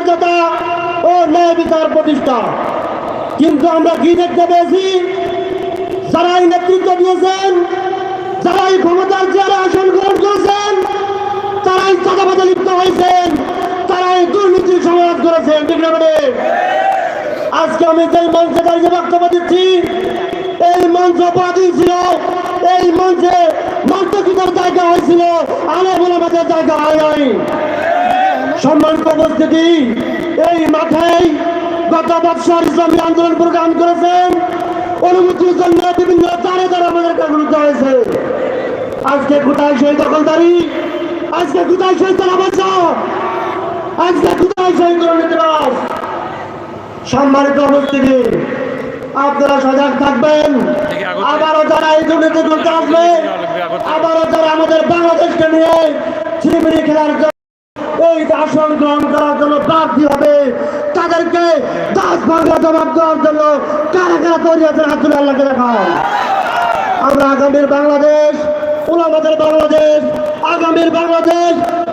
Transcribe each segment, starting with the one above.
মর্যাদা ও ন্যায় বিচার প্রতিষ্ঠা। কিন্তু আমরা কি দেখতে পেয়েছি? যারাই নেতৃত্ব দিয়েছেন, যারাই ক্ষমতার চেয়ারে আসন গ্রহণ করেছেন, তারাই চাঁদাবাদে লিপ্ত হয়েছেন, তারাই দুর্নীতির সমাজ করেছেন, ঠিক আজকে আমি যে মঞ্চে দাঁড়িয়ে বক্তব্য দিচ্ছি, এই মঞ্চ অপরাধী ছিল, এই মঞ্চে মন্তকিতার জায়গা হয়েছিল আলে বলে জায়গা হয় নাই। সম্মানিত উপস্থিতি এই মাঠেই গত বৎসর ইসলামী আন্দোলন প্রোগ্রাম করেছেন। অনুমতির জন্য বিভিন্ন দ্বারে দ্বারে আমাদের কাগজ হয়েছে। আজকে কোথায় সেই দখলদারি? আজকে কোথায় সেই তালাবাজ আজকে কোথায় সেই দুর্নীতিবাস সম্মানিত উপস্থিতি আপনারা সজাগ থাকবেন। আবারও যারা এই দুর্নীতি করতে আসবে আবারও যারা আমাদের বাংলাদেশকে নিয়ে ছিনিমিনি খেলার এই আসন গ্রহণ করার জন্য প্রার্থী হবে। তাদেরকে দাস ভাঙা জবাব দেওয়ার জন্য কারা কারা তৈরি আছেন হাত আল্লাহকে দেখান আমরা আগামীর বাংলাদেশ ওলামাদের বাংলাদেশ আগামীর বাংলাদেশ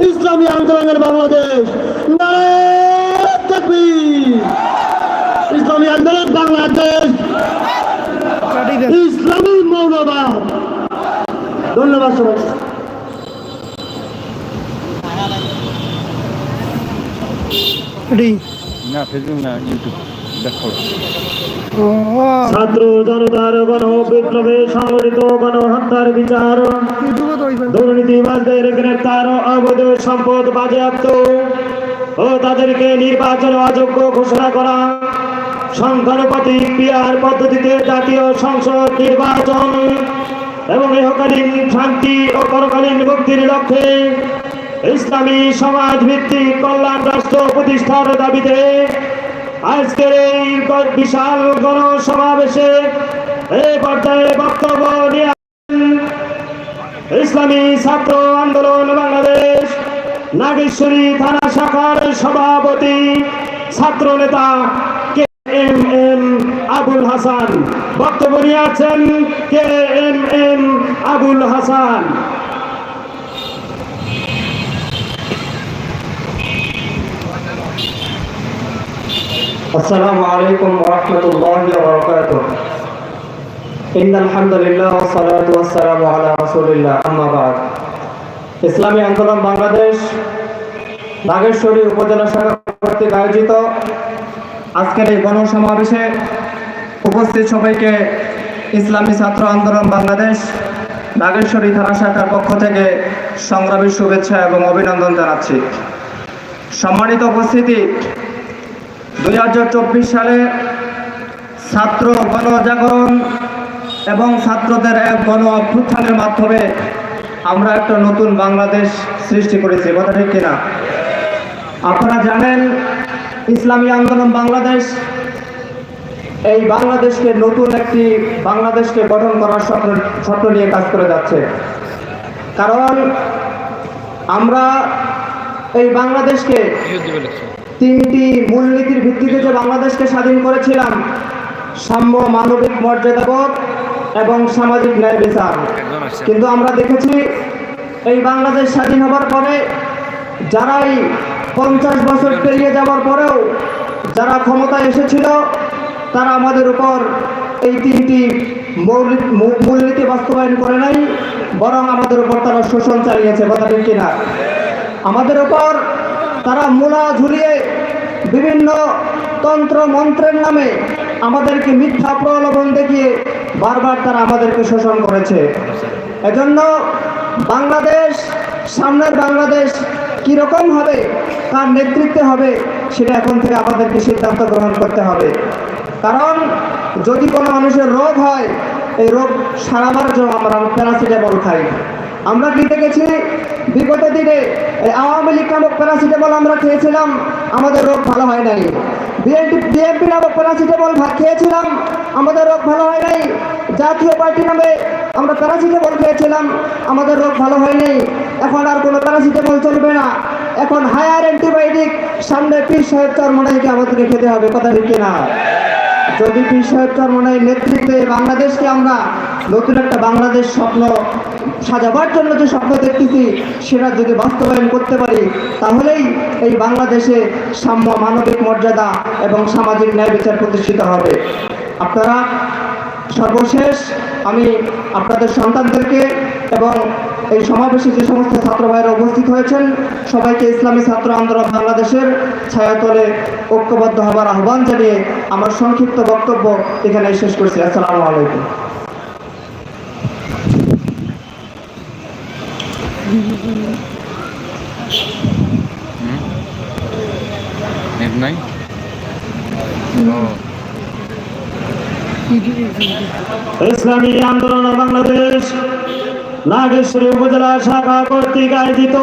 ইসলামী আন্দোলনের বাংলাদেশ। ইসলামী আন্দোলন বাংলাদেশ। ইসলামী মৌলবাদ। ধন্যবাদ সবাই না ফেসবুক না ইউটিউব দেখো। ছাত্র জনতার গণ বিপ্লবে সংগঠিত গণহত্যার বিচার। দুর্নীতিবাজদের গ্রেপ্তার অবৈধ সম্পদ বাজেয়াপ্ত। ও তাদেরকে নির্বাচন অযোগ্য ঘোষণা করা। সংখ্যানুপাতিক পিয়ার পদ্ধতিতে জাতীয় সংসদ নির্বাচন। এবং ইহকালীন শান্তি ও পরকালীন মুক্তির লক্ষ্যে ইসলামী সমাজ ভিত্তিক কল্যাণ রাষ্ট্র প্রতিষ্ঠার দাবিতে আজকের এই বিশাল গণসমাবেশে এই পর্যায়ে বক্তব্য নিয়ে ইসলামী ছাত্র আন্দোলন বাংলাদেশ, নাগেশ্বরী থানা শাখার সভাপতি ছাত্র নেতা K M M Abul Hasan. বক্তব্য নিয়ে আছেন K M M Abul Hasan. السلام عليكم ورحمة الله وبركاته إن الحمد لله والصلاة والسلام على رسول الله أما بعد ইসলামী আন্দোলন বাংলাদেশ নাগেশ্বরী উপজেলা শাখা কর্তৃক আয়োজিত আজকের এই গণসমাবেশে উপস্থিত সবাইকে ইসলামী ছাত্র আন্দোলন বাংলাদেশ নাগেশ্বরী থানা শাখার পক্ষ থেকে সংগ্রামী শুভেচ্ছা এবং অভিনন্দন জানাচ্ছি সম্মানিত উপস্থিতি দুই হাজার চব্বিশ সালে ছাত্র গণজাগরণ এবং ছাত্রদের এক গণ অভ্যুত্থানের মাধ্যমে আমরা একটা নতুন বাংলাদেশ সৃষ্টি করেছি, কথা ঠিক কিনা? আপনারা জানেন, ইসলামী আন্দোলন বাংলাদেশ, এই বাংলাদেশকে নতুন একটি বাংলাদেশকে গঠন করার স্বপ্ন স্বপ্ন নিয়ে কাজ করে যাচ্ছে। কারণ আমরা এই বাংলাদেশকে তিনটি মূলনীতির ভিত্তিতে যে বাংলাদেশকে স্বাধীন করেছিলাম, সাম্য, মানবিক মর্যাদাবোধ এবং সামাজিক ন্যায় বিচার। কিন্তু আমরা দেখেছি, এই বাংলাদেশ স্বাধীন হবার পরে, যারাই পঞ্চাশ বছর পেরিয়ে যাওয়ার পরেও যারা ক্ষমতায় এসেছিল, তারা আমাদের উপর এই তিনটি মৌলিক মূলনীতি বাস্তবায়ন করে নাই, বরং আমাদের উপর তারা শোষণ চালিয়েছে কথা ঠিক কিনা? আমাদের উপর তারা মূলা ঝুলিয়ে বিভিন্ন তন্ত্র মন্ত্রের নামে আমাদেরকে মিথ্যা প্রলোভন দেখিয়ে বারবার তারা আমাদেরকে শোষণ করেছে। এজন্য বাংলাদেশ, সামনের বাংলাদেশ কীরকম হবে, কার নেতৃত্বে হবে, সেটা এখন থেকে আমাদেরকে সিদ্ধান্ত গ্রহণ করতে হবে। কারণ যদি কোনো মানুষের রোগ হয়, এই রোগ সারাবার জন্য আমরা প্যারাসিটামল খাই। আমরা কি দেখেছি? বিগত দিনে আওয়ামী লীগ নামক প্যারাসিটামল আমরা খেয়েছিলাম, আমাদের রোগ ভালো হয় নাই। বিএনপি বিএনপি নামক প্যারাসিটামল খেয়েছিলাম, আমাদের রোগ ভালো হয় নাই। জাতীয় পার্টি নামে আমরা প্যারাসিটামল খেয়েছিলাম, আমাদের রোগ ভালো হয় নাই। এখন আর কোনো প্যারাসিটামল চলবে না। এখন হায়ার অ্যান্টিবায়োটিক সামনে পীর সাহেব চরমনাইকে আমাদেরকে খেতে হবে, কথা ঠিক না যদি পীর সাহেব চরমনের নেতৃত্বে বাংলাদেশকে আমরা নতুন একটা বাংলাদেশ স্বপ্ন সাজাবার জন্য যে স্বপ্ন দেখতেছি সেটা যদি বাস্তবায়ন করতে পারি, তাহলেই এই বাংলাদেশে সাম্য মানবিক মর্যাদা এবং সামাজিক ন্যায় বিচার প্রতিষ্ঠিত হবে। আপনারা সর্বশেষ আমি আপনাদের সন্তানদেরকে এবং এই সমাবেশে যে সমস্ত ছাত্র ভাইরা উপস্থিত হয়েছেন, সবাইকে ইসলামী ছাত্র আন্দোলন বাংলাদেশের ছায়াতলে ঐক্যবদ্ধ হবার আহ্বান জানিয়ে আমার সংক্ষিপ্ত বক্তব্য এখানে শেষ করছি। আসসালামু আলাইকুম। নেট নাই? ইসলামী আন্দোলন বাংলাদেশ নাগেশ্বরী উপজেলা শাখা কর্তৃক আয়োজিত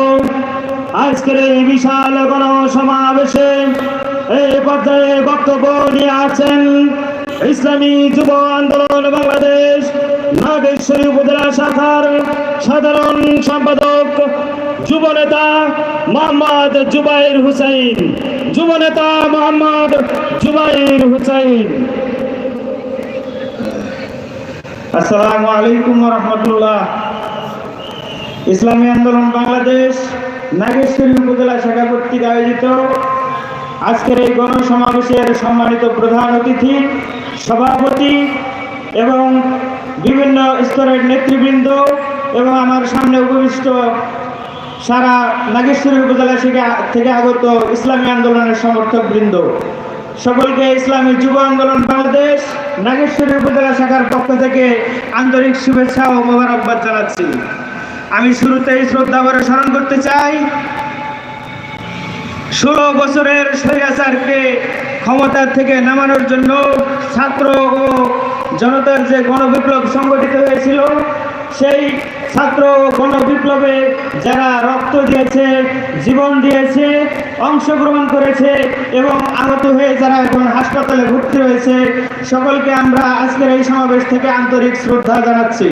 আজকের এই বিশাল গণসমাবেশে এই পর্যায়ে বক্তব্য নিয়ে আছেন ইসলামী যুব আন্দোলন বাংলাদেশ নাগেশ্বরী উপজেলা শাখার সাধারণ সম্পাদক যুব নেতা মোহাম্মদ জুবাইর হুসাইন। যুব নেতা মোহাম্মদ জুবাইর হুসাইন। আসসালামু আলাইকুম রহমতুল্লাহ। ইসলামী আন্দোলন বাংলাদেশ নাগেশ্বরী উপজেলা শাখা কর্তৃক আয়োজিত আজকের এই গণসমাবেশের সম্মানিত প্রধান অতিথি, সভাপতি এবং বিভিন্ন স্তরের নেতৃবৃন্দ এবং আমার সামনে উপবিষ্ট সারা নাগেশ্বরী উপজেলা থেকে- আগত ইসলামী আন্দোলনের সমর্থক বৃন্দ সকলকে ইসলামী যুব আন্দোলন বাংলাদেশ নাগেশ্বরী উপজেলা শাখার পক্ষ থেকে আন্তরিক শুভেচ্ছা ও মোবারকবাদ জানাচ্ছি। আমি শুরুতেই শ্রদ্ধা করে স্মরণ করতে চাই ষোলো বছরের স্বৈরাচারকে ক্ষমতার থেকে নামানোর জন্য ছাত্র ও জনতার যে গণবিপ্লব সংগঠিত হয়েছিল, সেই ছাত্র ও গণবিপ্লবে যারা রক্ত দিয়েছে, জীবন দিয়েছে, অংশগ্রহণ করেছে এবং আহত হয়ে যারা এখন হাসপাতালে ভর্তি হয়েছে সকলকে আমরা আজকের এই সমাবেশ থেকে আন্তরিক শ্রদ্ধা জানাচ্ছি।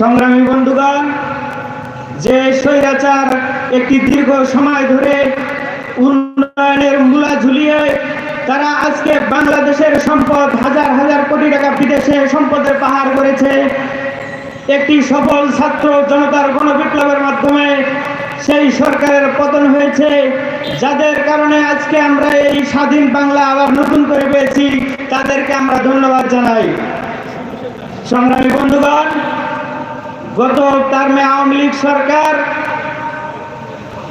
সংগ্রামী বন্ধুগণ যে স্বৈরাচার একটি দীর্ঘ সময় ধরে উন্নয়নের মূলা ঝুলিয়ে তারা আজকে বাংলাদেশের সম্পদ হাজার হাজার কোটি টাকা বিদেশে সম্পদের পাহাড় করেছে। একটি সফল ছাত্র জনতার গণবিপ্লবের মাধ্যমে সেই সরকারের পতন হয়েছে। যাদের কারণে আজকে আমরা এই স্বাধীন বাংলা আবার নতুন করে পেয়েছি, তাদেরকে আমরা ধন্যবাদ জানাই। সংগ্রামী বন্ধুগণ গত টার্মে আওয়ামী লীগ সরকার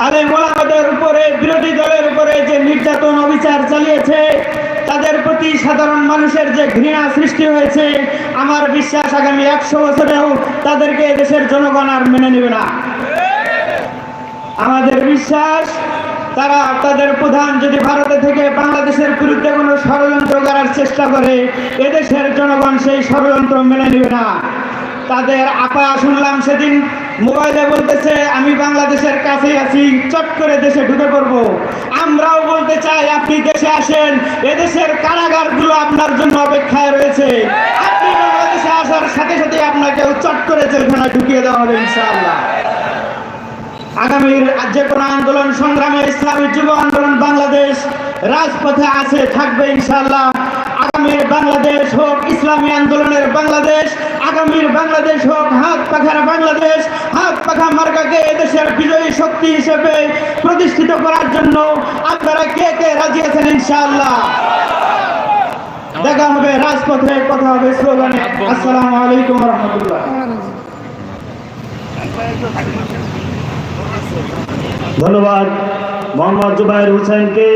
আলেম ওলামাদের উপরে, বিরোধী দলের উপরে যে নির্যাতন অবিচার চালিয়েছে, তাদের প্রতি সাধারণ মানুষের যে ঘৃণা সৃষ্টি হয়েছে, আমার বিশ্বাস আগামী একশো বছরেও তাদেরকে দেশের জনগণ আর মেনে নেবে না। আমাদের বিশ্বাস, তারা তাদের প্রধান যদি ভারতে থেকে বাংলাদেশের বিরুদ্ধে কোনো ষড়যন্ত্র করার চেষ্টা করে, এদেশের জনগণ সেই ষড়যন্ত্র মেনে নেবে না। তাদের আপা শুনলাম সেদিন। মোবাইলে বলতেছে, আমি বাংলাদেশের কাছে আছি, চট করে দেশে ঢুকে পড়ব। আমরাও বলতে চাই, আপনি দেশে আসেন। এদেশের কারাগারগুলো আপনার জন্য অপেক্ষায় রয়েছে। আপনি বাংলাদেশে আসার সাথে সাথে আপনাকে চট করে জেলখানায় ঢুকিয়ে দেওয়া হবে, ইনশাআল্লাহ। আগামীর যে কোনো আন্দোলন, সংগ্রামে ইসলামী যুব আন্দোলন বাংলাদেশ রাজপথে আছে, থাকবে, ইনশাআল্লাহ। আগামীর বাংলাদেশ হোক ইসলামী আন্দোলনের বাংলাদেশ আগামীর বাংলাদেশ হোক হাত পাখার বাংলাদেশ, হাত পাখা মার্কাকে এদেশের বিজয়ী শক্তি হিসেবে প্রতিষ্ঠিত করার জন্য আপনারা কে কে রাজি আছেন ইনশাআল্লাহ? দেখা হবে, রাজপথে কথা হবে, স্লোগানে। আসসালামু আলাইকুম রহমতুল্লাহ। ধন্যবাদ মোহাম্মদ জুবাইর হুসেনকে।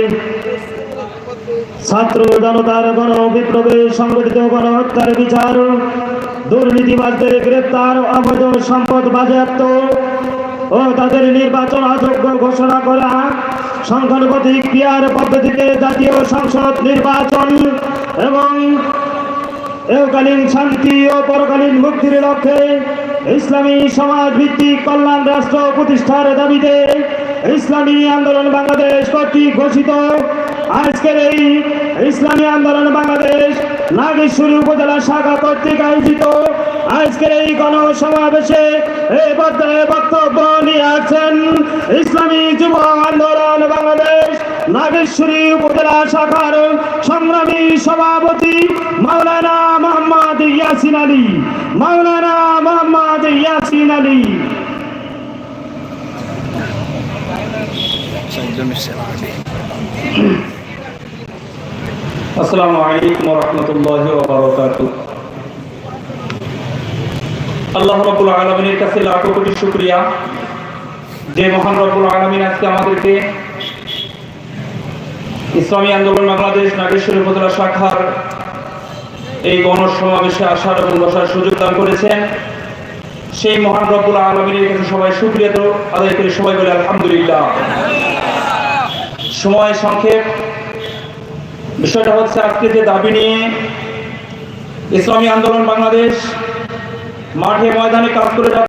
ছাত্র জনতার গণ বিপ্লবে সংগঠিত গণহত্যার বিচার, দুর্নীতিবাজদের গ্রেপ্তার, অবৈধ সম্পদ বাজেয়াপ্ত ও তাদের নির্বাচন অযোগ্য ঘোষণা করা সংখ্যানুপাতিক পিয়ার পদ্ধতিতে জাতীয় সংসদ নির্বাচন এবং একালীন শান্তি ও পরকালীন মুক্তির লক্ষ্যে ইসলামী সমাজ ভিত্তিক কল্যাণ রাষ্ট্র প্রতিষ্ঠার দাবিতে ইসলামী আন্দোলন বাংলাদেশ কর্তৃক ঘোষিত। আজকের এই ইসলামী আন্দোলন বাংলাদেশ নাগেশ্বরী উপজেলা শাখা কর্তৃক আয়োজিত আজকের এই গণসমাবেশে বক্তব্য নিয়ে আসছেন ইসলামী যুব আন্দোলন বাংলাদেশ নাগেশ্বরী উপজেলা শাখার সংগ্রামী সভাপতি মাওলানা মোহাম্মদ ইয়াসিন আলী। মাওলানা মোহাম্মদ ইয়াসিন আলী। যে মহান আজকে আমাদেরকে ইসলামী আন্দোলন বাংলাদেশ উপজেলা শাখার এই গণসমাবেশে আসার এবং বসার সুযোগ দান করেছেন। সেই মহান রব্বুল আলমিনের কাছে সবাই সুক্রিয়া তো আদায় করে, সবাই বলে আলহামদুলিল্লাহ। সময় সংক্ষেপ। বিষয়টা হচ্ছে আজকে যে দাবি নিয়ে ইসলামী আন্দোলন বাংলাদেশ মাঠে ময়দানে কাজ করে